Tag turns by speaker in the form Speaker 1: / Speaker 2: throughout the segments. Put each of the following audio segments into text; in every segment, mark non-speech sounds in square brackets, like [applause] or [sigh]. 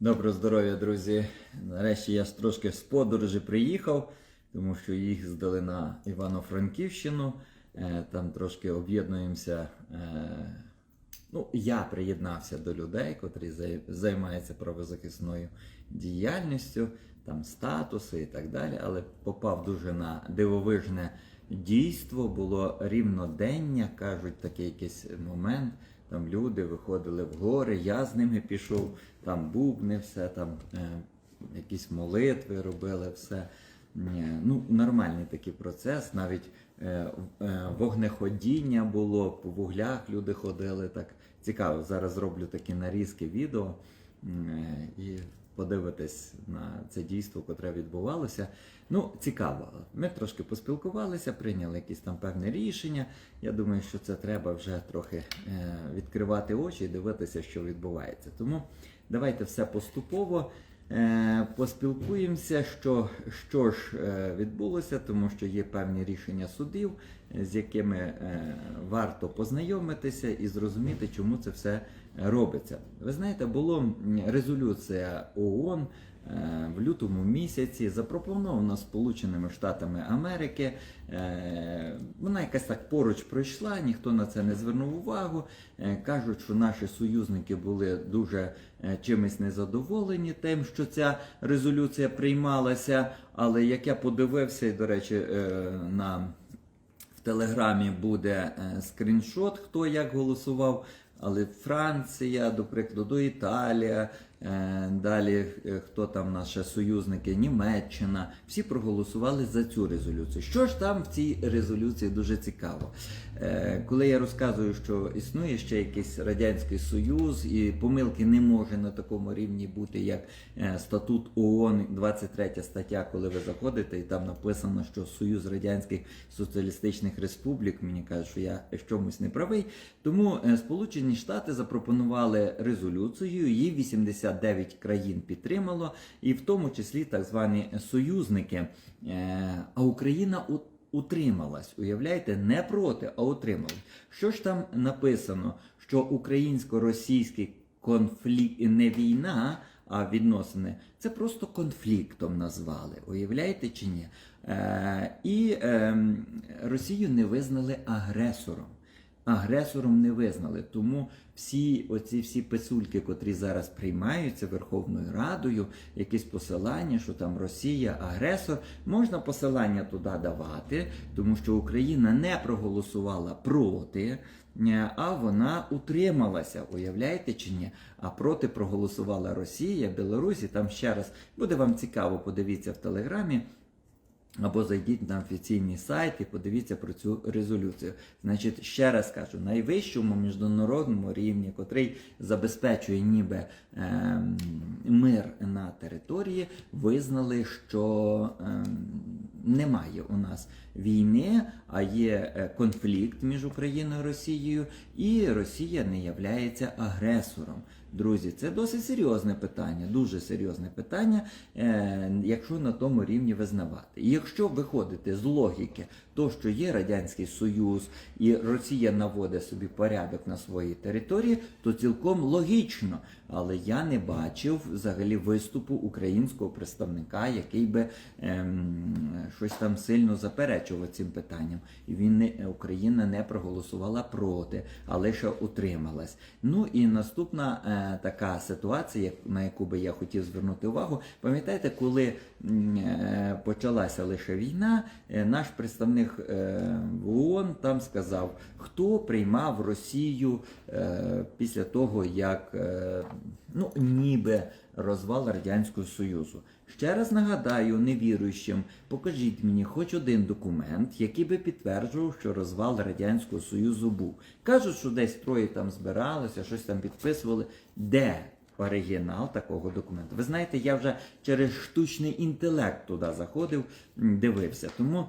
Speaker 1: Доброго здоров'я, друзі. Нарешті я трошки з подорожі приїхав, тому що їх здали на Івано-Франківщину. Е, Там трошки об'єднуємося. е, Ну, я приєднався до людей, котрі займаються правозахисною діяльністю, там статуси і так далі, але попав дуже на дивовижне дійство, було рівнодення, кажуть, такий якийсь момент. Там люди виходили в гори, я з ними пішов, там бубни, все, там е, якісь молитви робили, все. Ну, нормальний такий процес, навіть е, е, вогнеходіння було, по вуглях люди ходили. Так цікаво. Зараз зроблю такі нарізки відео е, і подивитись на це дійство, котре відбувалося. Ну, цікаво. Ми трошки поспілкувалися, прийняли якісь там певне рішення. Я думаю, що це треба вже трохи е, відкривати очі і дивитися, що відбувається. Тому давайте все поступово. Е, Поспілкуємося, що, що ж е, відбулося, тому що є певні рішення судів, з якими варто познайомитися і зрозуміти, чому це все робиться. Ви знаєте, була резолюція ООН е, в лютому місяці, запропонована Сполученими Штатами Америки. Е, Вона якась так поруч пройшла, ніхто на це не звернув увагу. Е, Кажуть, що наші союзники були дуже чимось незадоволені тим, що ця резолюція приймалася. Але як я подивився, і до речі, на в Телеграмі буде скріншот, хто як голосував. Але Франція, до прикладу, Італія, далі е, хто там наші союзники, Німеччина, всі проголосували за цю резолюцію. Що ж там в цій резолюції дуже цікаво? Е, Коли я розказую, що існує ще якийсь радянський союз, і помилки не може на такому рівні бути, як е, статут ООН, 23 стаття, коли ви заходите, і там написано, що Союз Радянських Соціалістичних Республік, мені кажуть, що я в чомусь не правий. Тому е, Сполучені Штати запропонували резолюцію, її 89 країн підтримало, і в тому числі так звані союзники. Е, А Україна утрималась. Уявляєте, не проти, а утрималась. Що ж там написано? Що українсько-російський конфлікт не війна, а відносини це просто конфліктом назвали. Уявляєте чи ні? Е, і е, Росію не визнали агресором. Агресором не визнали. Тому всі оці всі писульки, котрі зараз приймаються Верховною Радою, якісь посилання, що там Росія агресор, можна посилання туди давати, тому що Україна не проголосувала проти. е, А вона утрималася, уявляєте чи ні? А проти проголосувала Росія, Білорусь, і там ще раз буде вам цікаво, подивіться в Телеграмі. Або зайдіть на офіційний сайт і подивіться про цю резолюцію. Значить, ще раз кажу, найвищому міжнародному рівні, котрий забезпечує ніби ем, мир на території, визнали, що ем, немає у нас війни, а є е, конфлікт між Україною і Росією, і Росія не являється агресором. Друзі, це досить серйозне питання, дуже серйозне питання, е, якщо на тому рівні визнавати. І якщо виходити з логіки, то що є Радянський Союз і Росія наводить собі порядок на своїй території, то цілком логічно. Але я не бачив взагалі виступу українського представника, який би ем, щось там сильно заперечував цим питанням. І він не Україна не проголосувала проти, а лише утрималась. Ну і наступна е, така ситуація, на яку би я хотів звернути увагу. Пам'ятаєте, коли е, почалася лише війна, е, наш представник е, в ООН там сказав, хто приймав Росію е, після того, як е, ну, ніби розвал Радянського Союзу. Ще раз нагадаю невіруючим, покажіть мені хоч один документ, який би підтверджував, що розвал Радянського Союзу був. Кажуть, що десь троє там збиралися, щось там підписували. Де оригінал такого документу? Ви знаєте, я вже через штучний інтелект туди заходив, дивився. Тому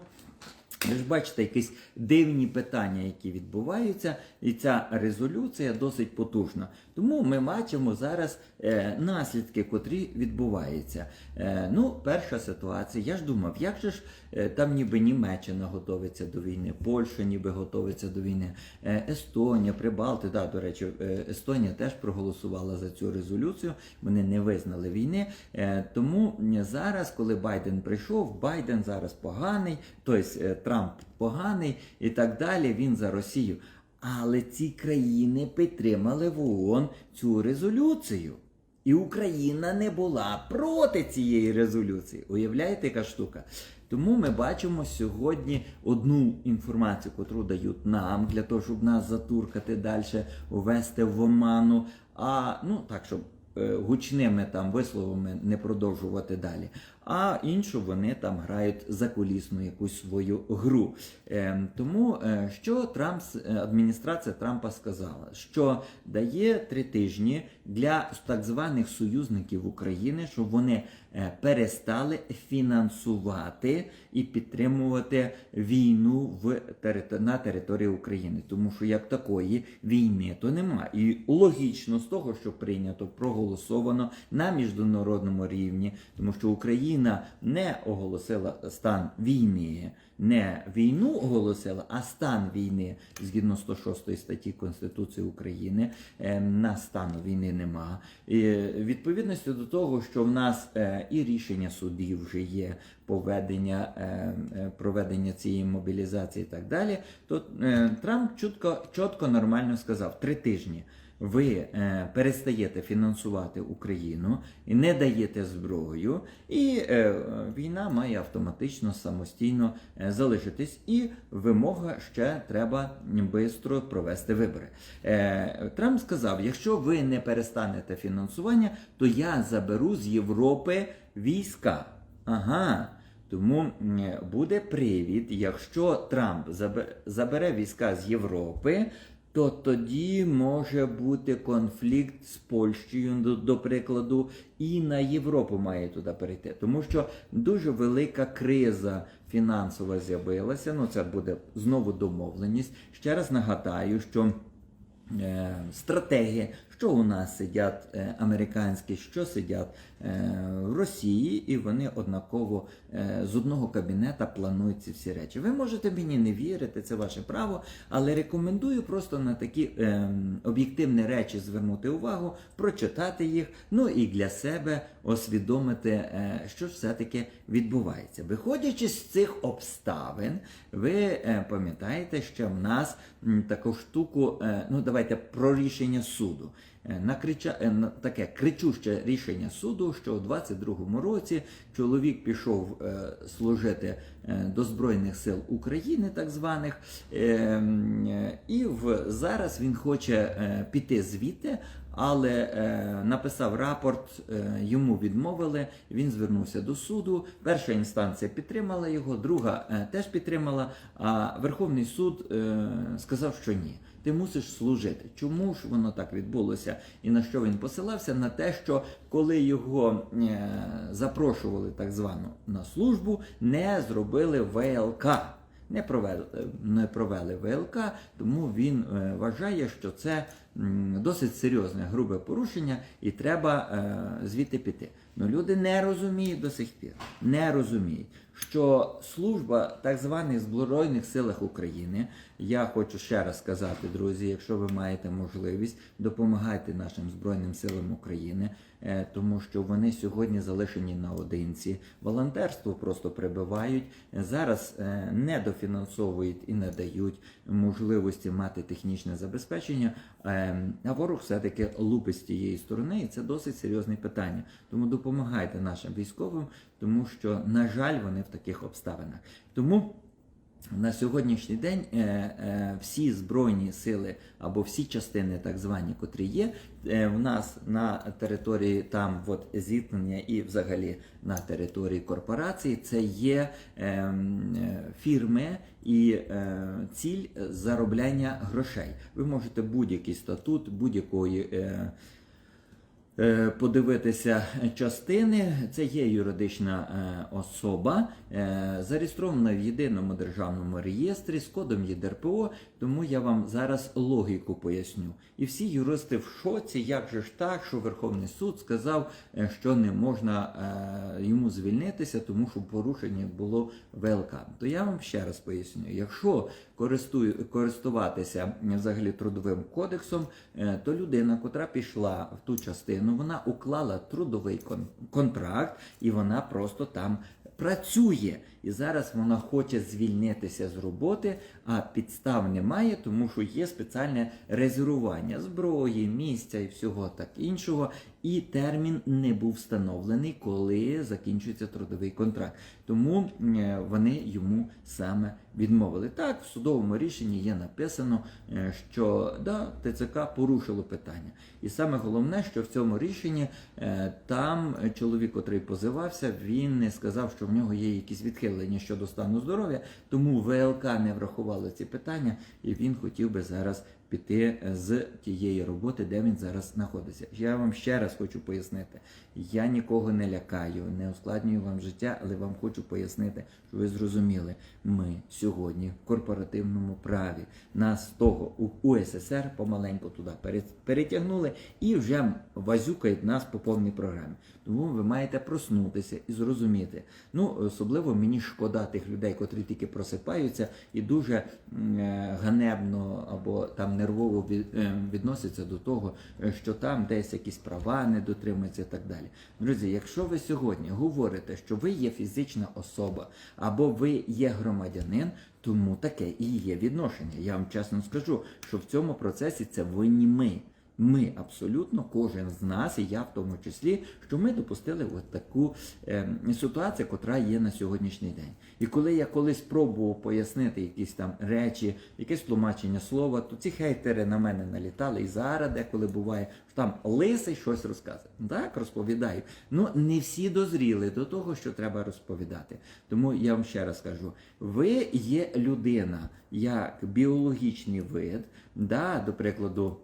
Speaker 1: Ви ж бачите якісь дивні питання, які відбуваються, і ця резолюція досить потужна. Тому ми бачимо зараз е, наслідки, котрі відбуваються. Е, ну, перша ситуація. Я ж думав, як же ж е, там ніби Німеччина готовиться до війни, Польща ніби готовиться до війни, е, Естонія, Прибалти. Да, до речі, е, Естонія теж проголосувала за цю резолюцію. Вони не визнали війни. Е, тому зараз, коли Байден прийшов, Байден зараз поганий, тобто е, Трамп поганий і так далі. Він за Росію. Але ці країни підтримали в ООН цю резолюцію. І Україна не була проти цієї резолюції. Уявляєте, яка штука? Тому ми бачимо сьогодні одну інформацію, котру дають нам для того, щоб нас затуркати далі, увести в оману. А ну так, щоб гучними там висловами не продовжувати далі. А іншу вони там грають закулісну якусь свою гру. Е, тому е, що Трамп, е, адміністрація Трампа сказала, що дає три тижні для так званих союзників України, щоб вони е, перестали фінансувати і підтримувати війну в на території України, тому що як такої війни то нема. І логічно з того, що прийнято, проголосовано на міжнародному рівні, тому що Україна не оголосила стан війни, не війну оголосила, а стан війни згідно 106 статті Конституції України. е, На стану війни нема. І відповідності до того, що в нас е, і рішення судів вже є, поведення е, е, проведення цієї мобілізації і так далі, то е, Трамп чітко, чітко нормально сказав три тижні. Ви е, перестаєте фінансувати Україну не даєте зброю, і е, війна має автоматично самостійно е, залишитись. І вимога ще треба швидко провести вибори. Трамп сказав: якщо ви не перестанете фінансування, то я заберу з Європи війська. Ага. Тому буде привід, якщо Трамп забере війська з Європи, то тоді може бути конфлікт з Польщею, до, прикладу, і на Європу має туди перейти. Тому що дуже велика криза фінансова з'явилася. Ну, це буде знову домовленість. Ще раз нагадаю, що е, стратегії, що у нас сидять е, американські, що сидять е, в Росії, і вони однаково е, з одного кабінета планують ці всі речі. Ви можете мені не вірити, це ваше право, але рекомендую просто на такі об'єктивні речі звернути увагу, прочитати їх, ну і для себе освідомити, що все-таки відбувається. Виходячи з цих обставин, ви пам'ятаєте, що в нас таку штуку, ну давайте про рішення суду. Е, Накрича, е, таке кричуще рішення суду, що у 22-му році чоловік пішов е, служити до Збройних сил України, так званих, і в, зараз він хоче піти звідти, але е, написав рапорт, е, йому відмовили. Він звернувся до суду. Перша інстанція підтримала його, друга е, теж підтримала. А Верховний суд е, сказав, що ні. Ти мусиш служити. Чому ж воно так відбулося? І на що він посилався? На те, що коли його е, запрошували так звану на службу, не зробили ВЛК. Не провели, не провели ВЛК, тому він е, вважає, що це м, досить серйозне грубе порушення, і треба е, звідти піти. Ну люди не розуміють до сих пір, не розуміють, що служба так званих Збройних силах України. Я хочу ще раз сказати, друзі, якщо ви маєте можливість, допомагайте нашим Збройним силам України, тому що вони сьогодні залишені наодинці. Волонтерство просто прибивають. Зараз е, не дофінансовують і не дають можливості мати технічне забезпечення. е, А ворог все-таки лупить з тієї сторони, і це досить серйозне питання. Тому допомагайте нашим військовим, тому що, на жаль, вони в таких обставинах. Тому. На сьогоднішній день е, е, всі збройні сили або всі частини, так звані, котрі є, е, в нас на території там от, зіткнення і взагалі на території корпорації, це є е, е, фірми і е, ціль заробляння грошей. Ви можете будь-який статут будь-якої. Е, подивитися частини. Це є юридична е, особа, е, зареєстрована в єдиному державному реєстрі з кодом ЄДРПО, тому я вам зараз логіку поясню. І всі юристи в шоці, як же ж так, що Верховний суд сказав, е, що не можна е, йому звільнитися, тому що порушення було ВЛК. То я вам ще раз поясню, якщо користуватися е, взагалі трудовим кодексом, е, то людина, котра пішла в ту частину, вона уклала трудовий кон- контракт і вона просто там працює. І зараз вона хоче звільнитися з роботи, а підстав немає, тому що є спеціальне резервування зброї, місця і всього так іншого. І термін не був встановлений, коли закінчується трудовий контракт. Тому е, вони йому саме відмовили. Так, в судовому рішенні є написано, е, що да, ТЦК порушило питання. І саме головне, що в цьому рішенні е, там чоловік, котрий позивався, він не сказав, що в нього є якісь відхилення щодо стану здоров'я, тому ВЛК не врахувало ці питання, і він хотів би зараз піти з тієї роботи, де він зараз знаходиться. Я вам ще раз хочу пояснити: я нікого не лякаю, не ускладнюю вам життя, але вам хочу пояснити, щоб ви зрозуміли, ми сьогодні в корпоративному праві нас того у УССР помаленьку туди перетягнули і вже вазюкають нас по повній програмі. Тому ви маєте проснутися і зрозуміти. Ну, особливо мені шкода тих людей, котрі тільки просипаються і дуже е, ганебно або там нервово від- е, відносяться до того, е, що там десь якісь права не дотримуються і так далі. Друзі, якщо ви сьогодні говорите, що ви є фізична особа або ви є громадянин, тому таке і є відношення. Я вам чесно скажу, що в цьому процесі це винні ми. Ми абсолютно, кожен з нас, і я в тому числі, що ми допустили от таку е, ситуацію, котра є на сьогоднішній день. І коли я колись пробував пояснити якісь там речі, якесь тлумачення слова, то ці хейтери на мене налітали. І зараз деколи буває, що там лисий щось розказує. Так, розповідаю. Ну не всі дозріли до того, що треба розповідати. Тому я вам ще раз кажу: ви є людина як біологічний вид, да, до прикладу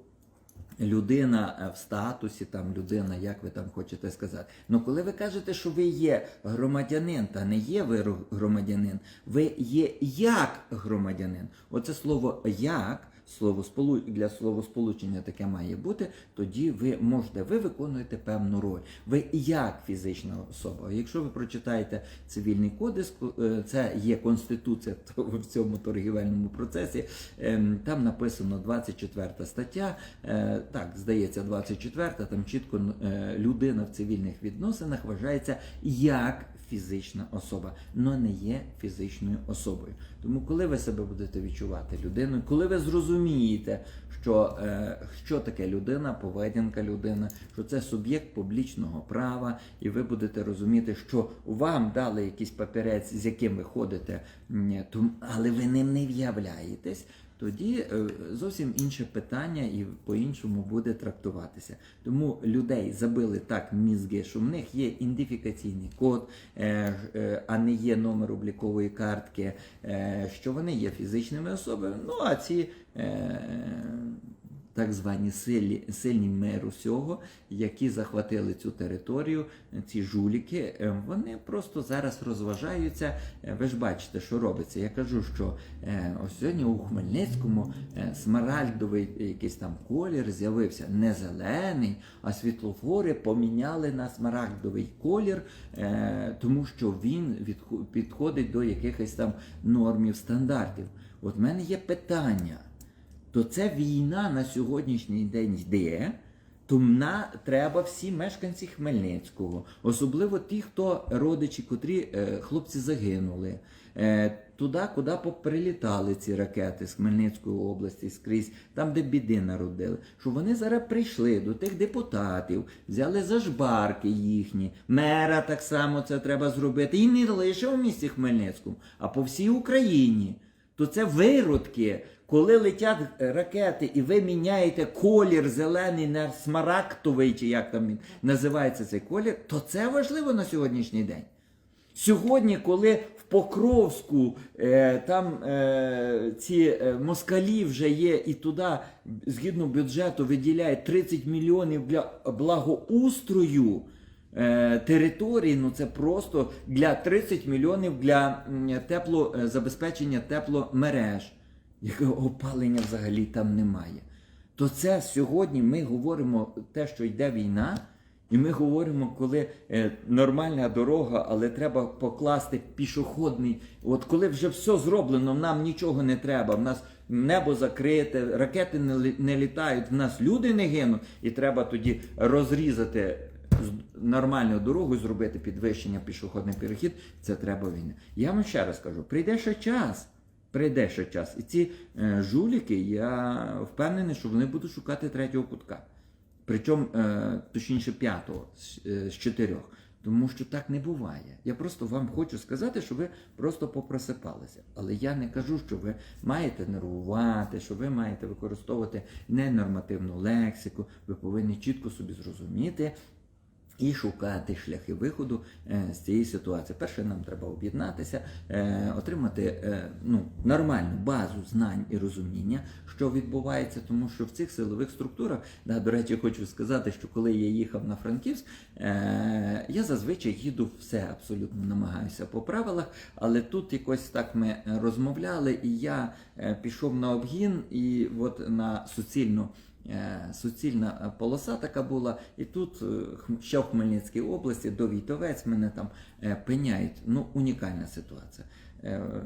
Speaker 1: людина е, в статусі, там людина, як ви там хочете сказати. Ну коли ви кажете, що ви є громадянин, та не є ви громадянин, ви є як громадянин. Оце слово як. Слово сполу... для словосполучення таке має бути, тоді ви можете, ви виконуєте певну роль. Ви як фізична особа. Якщо ви прочитаєте цивільний кодекс, е, це є конституція [laughs] в цьому торгівельному процесі. ем, Там написано 24 стаття. е, Так, здається, 24, там чітко е, людина в цивільних відносинах вважається як фізична особа, але не є фізичною особою. Тому, коли ви себе будете відчувати людиною, коли ви зрозумієте, що, е, що таке людина, поведінка людина, що це суб'єкт публічного права, і ви будете розуміти, що вам дали якийсь папірець, з яким ви ходите, але ви ним не в'являєтесь. Тоді е, зовсім інше питання і по-іншому буде трактуватися. Тому людей забили так мізги, що в них є ідентифікаційний код, е, е, а не є номер облікової картки, що вони є фізичними особами. Ну а ці так звані сильні, сильні миру всього, які захватили цю територію, ці жуліки, е, вони просто зараз розважаються. Е, Ви ж бачите, що робиться. Я кажу, що е, ось сьогодні у Хмельницькому смарагдовий якийсь там колір з'явився не зелений, а світлофори поміняли на смарагдовий колір, тому що він підходить до якихось там нормів стандартів. От в мене є питання то це війна на сьогоднішній день йде. То на треба всі мешканці Хмельницького, особливо ті, хто родичі, котрі е, хлопці загинули, е, туди, куди поприлітали ці ракети з Хмельницької області, скрізь, там, де біди народили, що вони зараз прийшли до тих депутатів, взяли зашбарки їхні, мера так само це треба зробити. І не лише у місті Хмельницькому, а по всій Україні то це виродки. Коли летять е, ракети і ви міняєте колір зелений на смарагдовий, чи як там він називається цей колір, то це важливо на сьогоднішній день. Сьогодні, коли в Покровську е, там е, ці е, москалі вже є, і туди, згідно бюджету, виділяють 30 мільйонів для благоустрою е, території, ну це просто для 30 мільйонів для м, тепло, е, забезпечення тепломереж, якого опалення взагалі там немає. То це сьогодні ми говоримо те, що йде війна. І ми говоримо, коли е, нормальна дорога, але треба покласти пішохідний. От коли вже все зроблено, нам нічого не треба. В нас небо закрите, ракети не, не літають, в нас люди не гинуть, і треба тоді розрізати нормальну дорогу, зробити підвищення пішохідний перехід. Це треба війна. Я вам ще раз кажу: прийде ще час. Прийде ще час. І ці е, жуліки, я впевнений, що вони будуть шукати третього кутка. Причому, е, точніше, п'ятого е, з чотирьох. Тому що так не буває. Я просто вам хочу сказати, що ви просто попросипалися. Але я не кажу, що ви маєте нервувати, що ви маєте використовувати ненормативну лексику. Ви повинні чітко собі зрозуміти. І шукати шляхи виходу е, з цієї ситуації. Перше, нам треба об'єднатися, е, отримати е, ну, нормальну базу знань і розуміння, що відбувається, тому що в цих силових структурах, да, до речі, хочу сказати, що коли я їхав на Франківськ, я зазвичай їду все абсолютно намагаюся по правилах, але тут якось так ми розмовляли, і я пішов на обгін, і от на суцільну. Е, суцільна е, полоса така була, і тут е, ще в Хмельницькій області до Війтовець мене там пиняють. Ну, унікальна ситуація.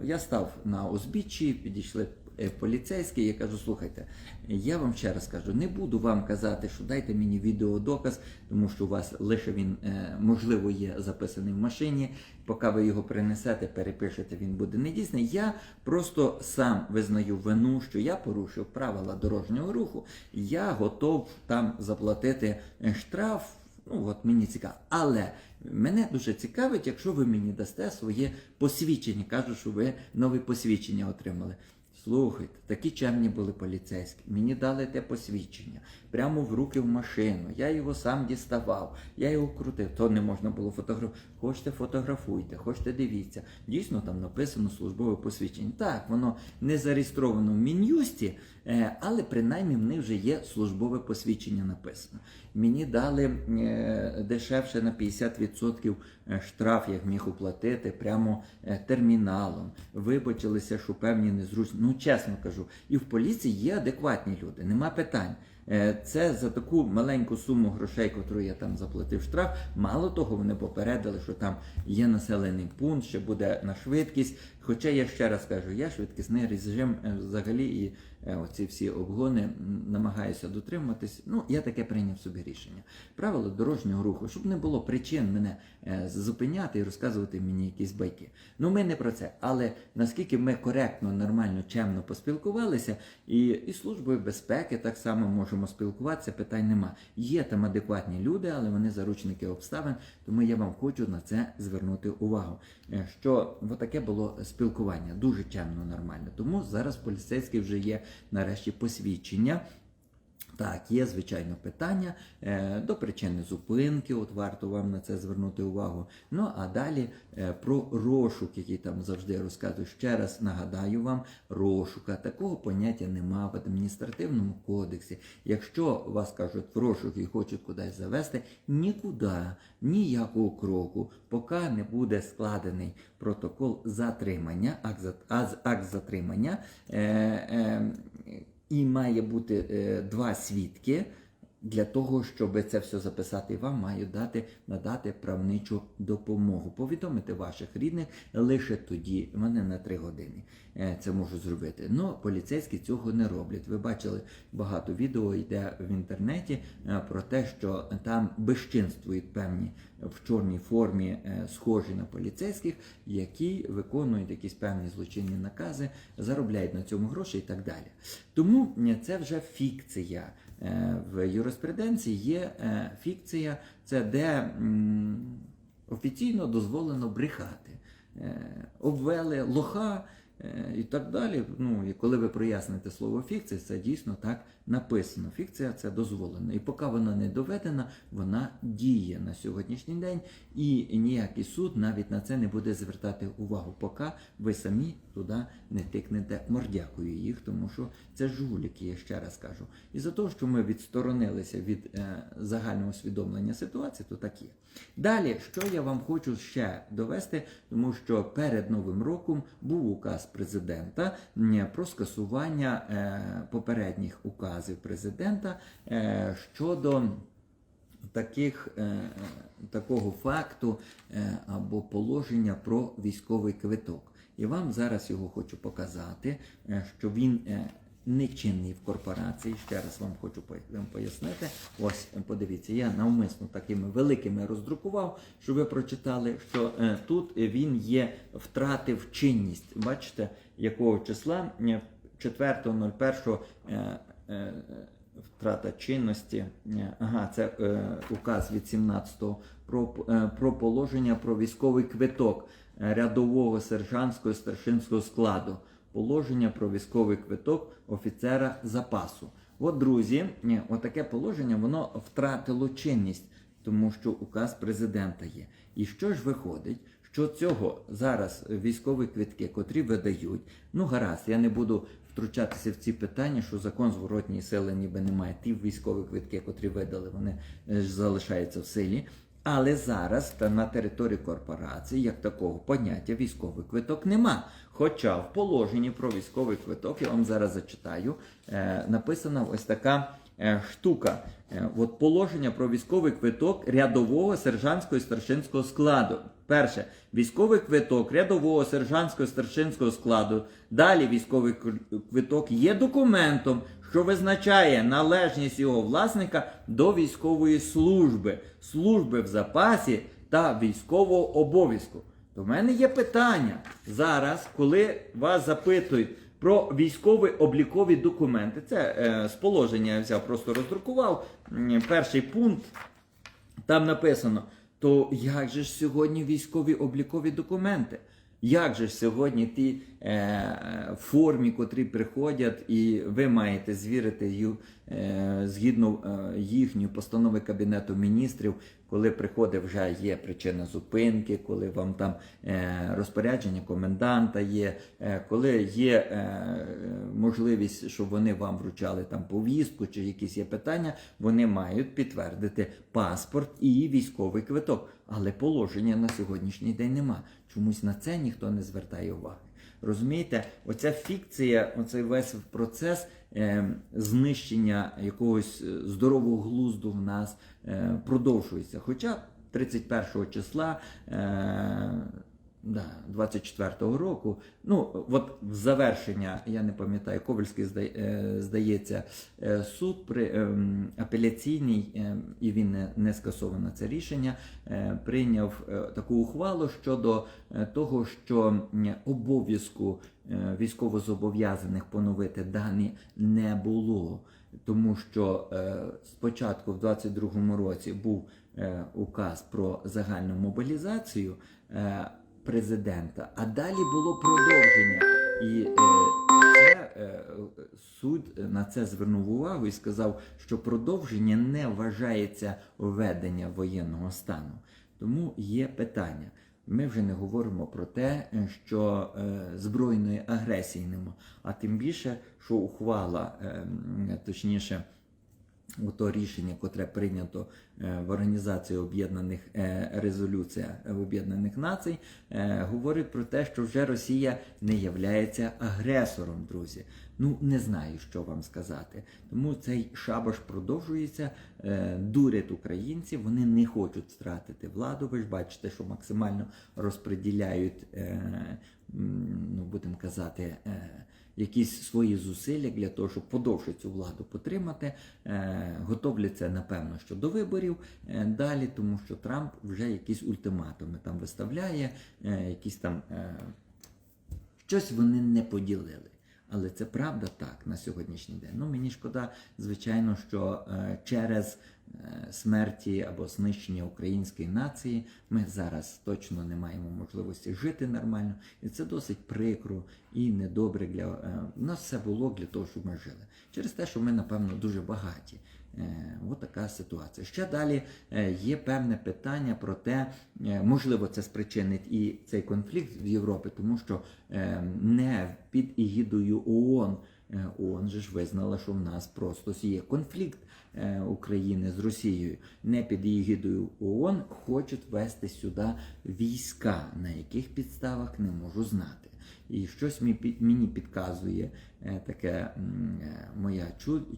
Speaker 1: Я став на узбіччі, підійшли е, поліцейські, я кажу, слухайте, я вам ще раз кажу, не буду вам казати, що дайте мені відеодоказ, тому що у вас лише він, е, можливо, є записаний в машині. Поки ви його принесете, перепишете, він буде недійсний. Я просто сам визнаю вину, що я порушив правила дорожнього руху. Я готов там заплатити е, штраф. Ну от мені цікаво. Але мене дуже цікавить, якщо ви мені дасте своє посвідчення. Кажу, що ви нове посвідчення отримали. Слухайте, такі чемні були поліцейські. Мені дали те посвідчення прямо в руки в машину. Я його сам діставав, я його крутив. То не можна було фотографувати. Хочете фотографуйте, хочете дивіться. Дійсно, там написано службове посвідчення. Так, воно не зареєстровано в Мін'юсті, але принаймні в них вже є службове посвідчення написано. Мені дали е, дешевше на 50% штраф, як міг уплатити прямо е, терміналом. Вибачилися, що певні незручні. Ну, чесно кажу, і в поліції є адекватні люди, нема питань. Е, Це за таку маленьку суму грошей, яку я там заплатив штраф. Мало того, вони попередили, що там є населений пункт, що буде на швидкість. Хоча я ще раз кажу, я швидкісний режим е, взагалі і е, оці всі обгони намагаюся дотримуватись. Ну, я таке прийняв собі рішення. Правила дорожнього руху, щоб не було причин мене зупиняти і розказувати мені якісь байки. Ну, ми не про це. Але наскільки ми коректно, нормально, чемно поспілкувалися, і, і службою безпеки так само можемо спілкуватися, питань нема. Є там адекватні люди, але вони заручники обставин, тому я вам хочу на це звернути увагу. е, Що таке було спілкування дуже чемно, нормально. Тому зараз поліцейські вже є нарешті посвідчення. Так, є звичайно питання е, до причини зупинки, от варто вам на це звернути увагу. Ну а далі е, про розшук, який там завжди розказую. Ще раз нагадаю вам, розшука такого поняття нема в адміністративному кодексі. Якщо вас кажуть в розшук і хочуть кудись завести, нікуди, ніякого кроку, поки не буде складений протокол затримання, акт, затримання. Е, е, і має бути е, два свідки. Для того, щоб це все записати, вам маю дати надати правничу допомогу. Повідомити ваших рідних лише тоді, мене на три години е, це можу зробити. Ну, поліцейські цього не роблять. Ви бачили багато відео йде в інтернеті е, про те, що там безчинствують певні в чорній формі, е, схожі на поліцейських, які виконують якісь певні злочинні накази, заробляють на цьому гроші і так далі. Тому це вже фікція. Е, В юриспруденції є е, фікція, це де офіційно дозволено брехати. Е, Обвели лоха і так далі. Ну, і коли ви проясните слово фікція, це дійсно так написано. Фікція це дозволено. І поки вона не доведена, вона діє на сьогоднішній день, і ніякий суд навіть на це не буде звертати увагу, поки ви самі туди не тикнете мордякою їх, тому що це жуліки, я ще раз кажу. І за те, що ми відсторонилися від е, загального усвідомлення ситуації, то так є. Далі, що я вам хочу ще довести, тому що перед Новим роком був указ президента про скасування е, попередніх указів президента е, щодо таких, е, такого факту е, або положення про військовий квиток. І вам зараз його хочу показати, що він не чинний в корпорації. Ще раз вам хочу пояснити. Ось подивіться, я навмисно такими великими роздрукував, щоб ви прочитали, що тут він є втратив чинність. Бачите, якого числа Е, 4.01 е, е, втрата чинності. Е, Ага, це е, указ від 17-го про, е, про положення про військовий квиток е, рядового сержантського старшинського складу. Положення про військовий квиток офіцера запасу. От, друзі, е, отаке положення воно втратило чинність, тому що указ президента є. І що ж виходить? Що цього зараз військові квитки, котрі видають, ну гаразд, я не буду втручатися в ці питання, що закон зворотній сили ніби немає. Ті військові квитки, котрі видали, вони е, залишаються в силі. Але зараз та на території корпорації як такого поняття військовий квиток нема. Хоча в положенні про військовий квиток, я вам зараз зачитаю, е, написана ось така штука. Е, от положення про військовий квиток рядового сержантського і старшинського складу. Перше, військовий квиток рядового сержантського і старшинського складу. Далі військовий квиток є документом, що визначає належність його власника до військової служби, служби в запасі та військового обов'язку. До мене є питання зараз, коли вас запитують про військові облікові документи. Це е, з положення я взяв, просто роздрукував. Перший пункт там написано: то як же ж сьогодні військові облікові документи? Як же ж сьогодні ті е, формі, котрі приходять, і ви маєте звірити е, згідно е, їхньої постанови Кабінету міністрів, коли приходить вже є причина зупинки, коли вам там е, розпорядження коменданта є, е, коли є е, можливість, щоб вони вам вручали там повістку чи якісь є питання, вони мають підтвердити паспорт і військовий квиток. Але положення на сьогоднішній день нема. Чомусь на це ніхто не звертає уваги. Розумієте, оця фікція, оцей весь процес е, знищення якогось е, здорового глузду в нас е, продовжується. Хоча 31 числа. Да, 24-го року. Ну, от в завершення, я не пам'ятаю, Ковальський е, здається, е, суд при ем, апеляційний, е, і він не, не скасовано це рішення, прийняв таку ухвалу щодо того, що обов'язку військовозобов'язаних поновити дані не було. Тому що спочатку в 22-му році був указ про загальну мобілізацію президента, а далі було продовження. І е, це е, суд на це звернув увагу і сказав, що продовження не вважається введення воєнного стану. Тому є питання. Ми вже не говоримо про те, що е, збройної агресії нема, а тим більше, що ухвала, е, точніше, ото рішення, котре прийнято е, в Організації Об'єднаних е, Резолюція Об'єднаних Націй, е, говорить про те, що вже Росія не являється агресором, друзі. Ну не знаю, що вам сказати. Тому цей шабаш продовжується, дурять українців, вони не хочуть втратити владу. Ви ж бачите, що максимально розподіляють, ну будемо казати. Якісь свої зусилля для того, щоб подовше цю владу потримати. Е, готовляться, напевно, що до виборів е, далі, тому що Трамп вже якісь ультиматуми там виставляє, е, якісь там щось вони не поділили. Але це правда так на сьогоднішній день. Ну мені шкода, звичайно, що е, через е, смерті або знищення української нації. Ми зараз точно не маємо можливості жити нормально, і це досить прикро і недобре для е, у нас все було для того, щоб ми жили. Через те, що ми, напевно, дуже багаті. Е, От така ситуація. Ще далі е, є певне питання про те, е, можливо, це спричинить і цей конфлікт в Європі, тому що не під егідою ООН. ООН же ж визнала, що в нас просто є конфлікт України з Росією. Не під егідою ООН хочуть вести сюди війська, на яких підставах не можу знати. І щось мені підказує таке е, моя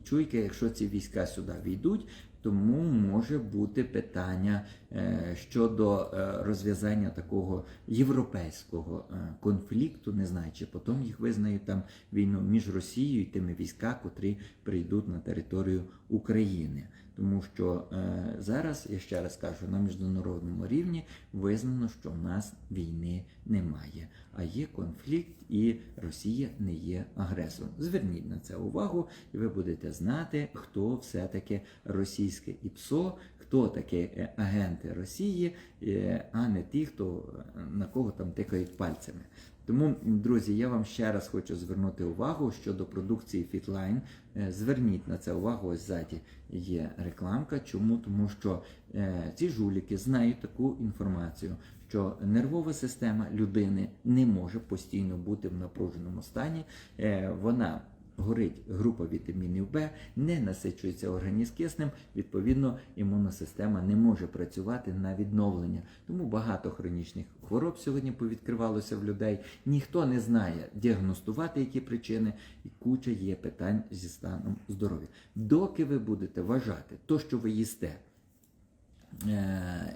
Speaker 1: чуйка, якщо ці війська сюди війдуть, тому може бути питання е, щодо е, розв'язання такого європейського е, конфлікту. Не знаю, чи потім їх визнають там війну між Росією і тими війська, котрі прийдуть на територію України. Тому що е, зараз, я ще раз кажу, на міжнародному рівні визнано, що в нас війни немає, а є конфлікт, і Росія не є агресором. Зверніть на це увагу, і ви будете знати, хто все-таки російське ІПСО, хто такі е, агенти Росії, е, а не ті, хто е, на кого там тикають пальцями. Тому, друзі, я вам ще раз хочу звернути увагу щодо продукції Fitline. Е, Зверніть на це увагу. Ось ззаді є рекламка. Чому? Тому що ці жуліки знають таку інформацію, що нервова система людини не може постійно бути в напруженому стані. Е, вона горить група вітамінів Б, не насичується організм киснем, відповідно, імунна система не може працювати на відновлення. Тому багато хронічних хвороб сьогодні повідкривалося в людей. Ніхто не знає діагностувати які причини, і куча є питань зі станом здоров'я. Доки ви будете вважати то, що ви їсте,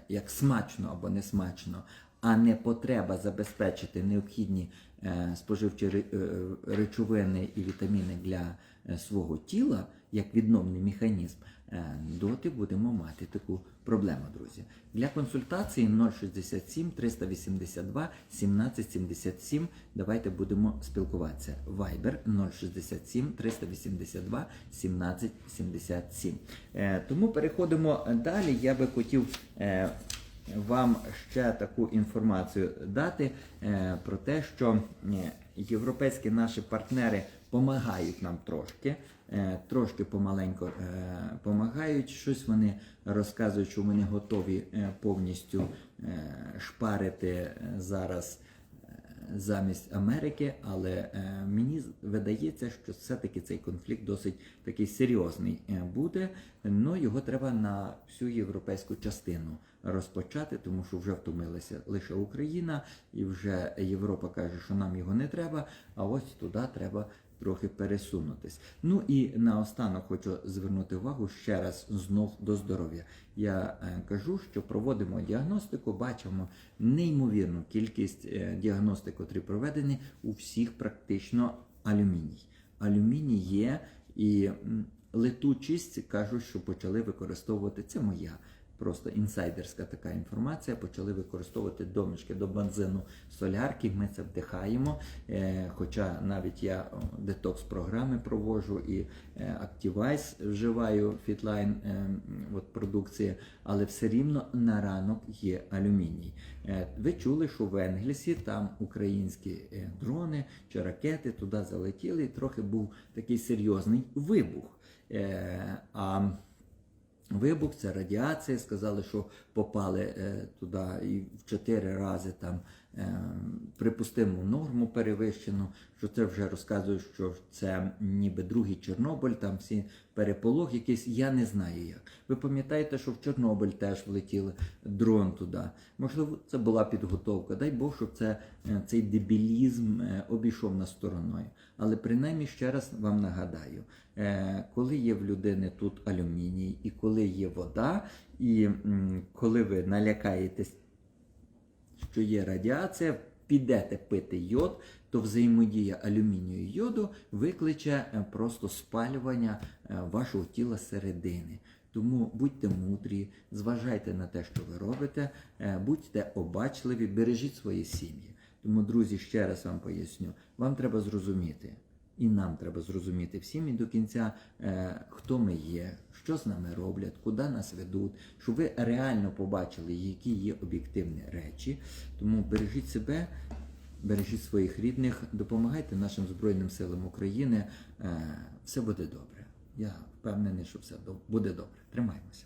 Speaker 1: як смачно або не смачно, а не потреба забезпечити необхідні е, споживчі е, речовини і вітаміни для е, свого тіла, як відновний механізм, е, доти будемо мати таку проблему, друзі. Для консультації 067 382 1777. Давайте будемо спілкуватися. Viber 067 382 1777. Е, Тому переходимо далі. Я би хотів. е, вам ще таку інформацію дати е, про те, що е, європейські наші партнери допомагають нам трошки, е, трошки помаленько допомагають. Щось вони розказують, що вони готові е, повністю е, шпарити е, зараз е, замість Америки, але е, мені видається, що все-таки цей конфлікт досить такий серйозний е, буде. Ну його треба на всю європейську частину розпочати, тому що вже втомилася лише Україна, і вже Європа каже, що нам його не треба. А ось туди треба трохи пересунутись. Ну і наостанок хочу звернути увагу ще раз знов до здоров'я. Я е, кажу, що проводимо діагностику, бачимо неймовірну кількість е, діагностик, котрі проведені у всіх практично алюміній. Алюміній є і летучість кажуть, що почали використовувати це моя. Просто інсайдерська така інформація. Почали використовувати домішки до бензину солярки. Ми це вдихаємо. Е, хоча навіть я детокс-програми проводжу і е, Activize вживаю Fitline е, от продукції, але все рівно на ранок є алюміній. Ви чули, що в Енглісі там українські дрони чи ракети туди залетіли, і трохи був такий серйозний вибух. А Вибух, це радіація. Сказали, що попали е, туди і в чотири рази там припустиму норму перевищену. Що це вже розказують, що це ніби другий Чорнобиль, там всі переполох якийсь. Я не знаю як. Ви пам'ятаєте, що в Чорнобиль теж влетів дрон туди. Можливо, це була підготовка. Дай Бог, щоб це, е, цей дебілізм е, обійшов нас стороною. Але принаймні ще раз вам нагадаю, е, коли є в людини тут алюміній, і коли є вода, і коли ви налякаєтесь, що є радіація, підете пити йод, то взаємодія алюмінію і йоду викличе е, просто спалювання е, вашого тіла середини. Тому будьте мудрі, зважайте на те, що ви робите, е, будьте обачливі, бережіть свої сім'ї. Тому, друзі, ще раз вам поясню, вам треба зрозуміти, І нам треба зрозуміти всім і до кінця, е, хто ми є, що з нами роблять, куди нас ведуть, щоб ви реально побачили, які є об'єктивні речі. Тому бережіть себе, бережіть своїх рідних, допомагайте нашим Збройним силам України. Е, Все буде добре. Я впевнений, що все буде добре. Тримаємося.